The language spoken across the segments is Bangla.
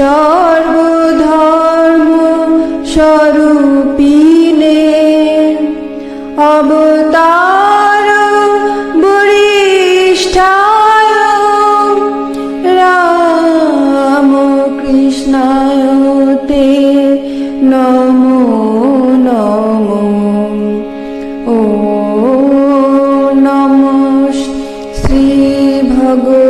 সর্বধর্ম স্বরূপিণে অবতার বরিষ্ঠায় রাম কৃষ্ণায়তে নম নমো নমো। ও নম শ্রী ভগবান।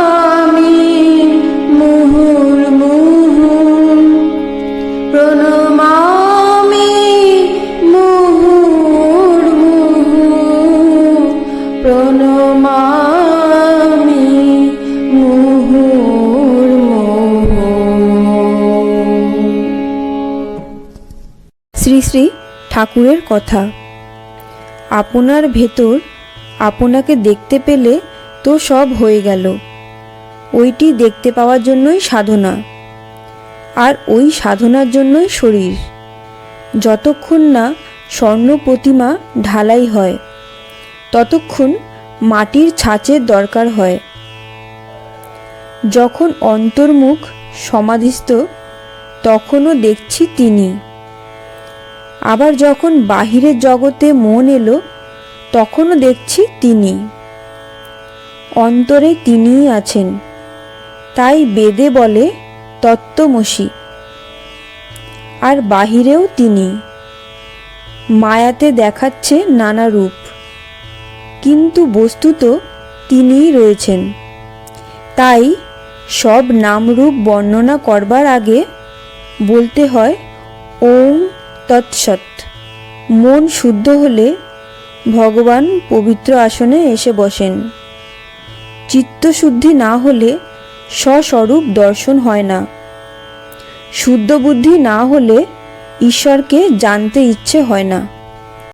প্রণমামি মুহুর্মুহু। শ্রী শ্রী ঠাকুরের কথা। আপনার ভেতর আপনাকে দেখতে পেলে তো সব হয়ে গেল। ওইটি দেখতে পাওয়ার জন্যই সাধনা। আর ওই সাধনার জন্যই শরীর। যতক্ষণ না স্বর্ণ প্রতিমা ঢালাই হয়, ততক্ষণ মাটির ছাঁচের দরকার হয়। যখন অন্তর্মুখ সমাধিস্থ, তখনও দেখছি তিনি। আবার যখন বাহিরের জগতে মন এলো, তখনও দেখছি তিনি। অন্তরে তিনিই আছেন। তাই বেদে বলে তত্ত্বমসী। আর বাহিরেও তিনি। মায়াতে দেখাচ্ছে নানা রূপ। কিন্তু বস্তুত তিনিই রয়েছেন। তাই সব নামরূপ বর্ণনা করবার আগে বলতে হয়, ওম তৎসৎ। মন শুদ্ধ হলে ভগবান পবিত্র আসনে এসে বসেন। চিত্তশুদ্ধি না হলে স্বস্বরূপ দর্শন হয় না। শুদ্ধ বুদ্ধি না হলে ঈশ্বরকে জানতে ইচ্ছে হয় না।